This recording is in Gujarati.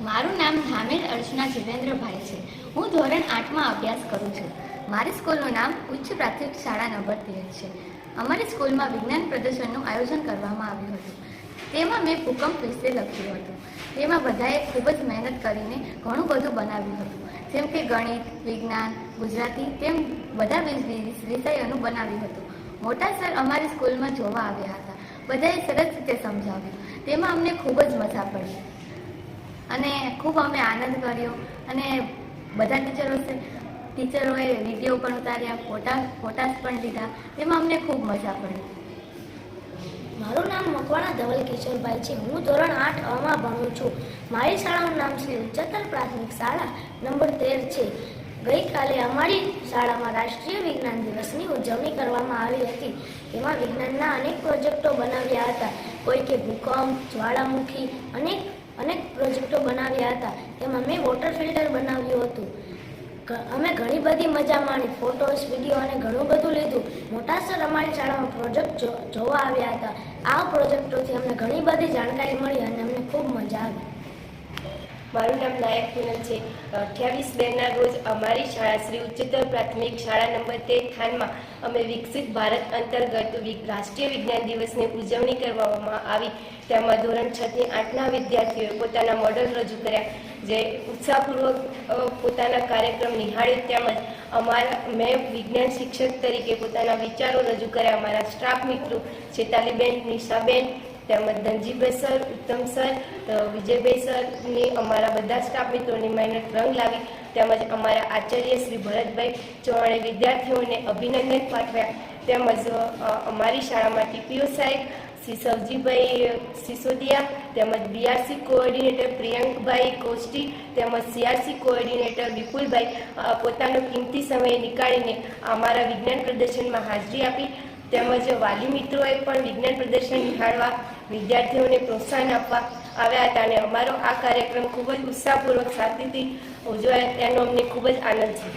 મારું નામ ધામેલ અર્ચના જીવેન્દ્રભાઈ છે. હું ધોરણ આઠમાં અભ્યાસ કરું છું. મારી સ્કૂલનું નામ ઉચ્ચ પ્રાથમિક શાળા નંબર તેર છે. અમારી સ્કૂલમાં વિજ્ઞાન પ્રદર્શનનું આયોજન કરવામાં આવ્યું હતું. તેમાં મેં ભૂકંપ વિશે લખ્યું હતું. તેમાં બધાએ ખૂબ જ મહેનત કરીને ઘણું બધું બનાવ્યું હતું. જેમ કે ગણિત, વિજ્ઞાન, ગુજરાતી તેમ બધા વિષયોનું બનાવ્યું હતું. મોટા સર અમારી સ્કૂલમાં જોવા આવ્યા હતા. બધાએ સરસ રીતે સમજાવ્યું. તેમાં અમને ખૂબ જ મજા પડી. અને ખૂબ અમે આનંદ કર્યો. અને બધા ટીચરો ટીચરોએ વીડિયો પણ ઉતાર્યા ફોટા ફોટાસ પણ લીધા. એમાં અમને ખૂબ મજા પડી. મારું નામ મકવાણા ધવલ કિશોરભાઈ છે. હું ધોરણ આઠ અમાં ભણું છું. મારી શાળાનું નામ શ્રી ઉચ્ચતર પ્રાથમિક શાળા નંબર તેર છે. ગઈકાલે અમારી શાળામાં રાષ્ટ્રીય વિજ્ઞાન દિવસની ઉજવણી કરવામાં આવી હતી. તેમાં વિજ્ઞાનના અનેક પ્રોજેક્ટો બનાવ્યા હતા. કોઈ કે ભૂકંપ, જ્વાળામુખી, અનેક અનેક પ્રોજેક્ટો બનાવ્યા હતા. તેમાં મેં વોટર ફિલ્ટર બનાવ્યું હતું. અમે ઘણી બધી મજા માણી. ફોટોસ વીડિયો અને ઘણું બધું લીધું. મોટા સર અમારી શાળામાં પ્રોજેક્ટ જોવા આવ્યા હતા. આ પ્રોજેક્ટોથી અમને ઘણી બધી જાણકારી મળી અને અમને ખૂબ મજા આવી. મારું નામ નાયક પૂનમ છે. અઠ્યાવીસ બેના રોજ અમારી શાળા શ્રી ઉચ્ચતર પ્રાથમિક શાળા નંબર તેર ખાનમાં અમે વિકસિત ભારત અંતર્ગત રાષ્ટ્રીય વિજ્ઞાન દિવસની ઉજવણી કરવામાં આવી. તેમાં ધોરણ છથી આઠના વિદ્યાર્થીઓએ પોતાના મોડલ રજૂ કર્યા. જે ઉત્સાહપૂર્વક પોતાના કાર્યક્રમ નિહાળ્યો. તેમજ અમારા, મેં વિજ્ઞાન શિક્ષક તરીકે પોતાના વિચારો રજૂ કર્યા. અમારા સ્ટાફ મિત્રો ચેતાલીબેન નિશાબેન તેમજ ધનજીભાઈ સર, ઉત્તમ સર વિજયભાઈ સરની અમારા બધા સ્ટાફ મિત્રોની મહેનત રંગ લાવી. તેમજ અમારા આચાર્ય શ્રી ભરતભાઈ ચૌહાણે વિદ્યાર્થીઓને અભિનંદન પાઠવ્યા. તેમજ અમારી શાળામાં ટીપીઓ સાહેબ, શ્રી સવજીભાઈ સિસોદિયા, તેમજ બીઆરસી કોઓર્ડિનેટર પ્રિયંકભાઈ કોષ્ટી, તેમજ સીઆરસી કોઓર્ડિનેટર વિપુલભાઈ પોતાનો કિંમતી સમય નીકાળીને અમારા વિજ્ઞાન પ્રદર્શનમાં હાજરી આપી. તેમજ વાલી મિત્રોએ પણ વિજ્ઞાન પ્રદર્શન નિહાળવા વિદ્યાર્થીઓને પ્રોત્સાહન આપવા આવ્યા હતા અને અમારો આ કાર્યક્રમ ખૂબ જ ઉત્સાહપૂર્વક શાંતિથી ઉજવાય તેનો અમને ખૂબ જ આનંદ છે.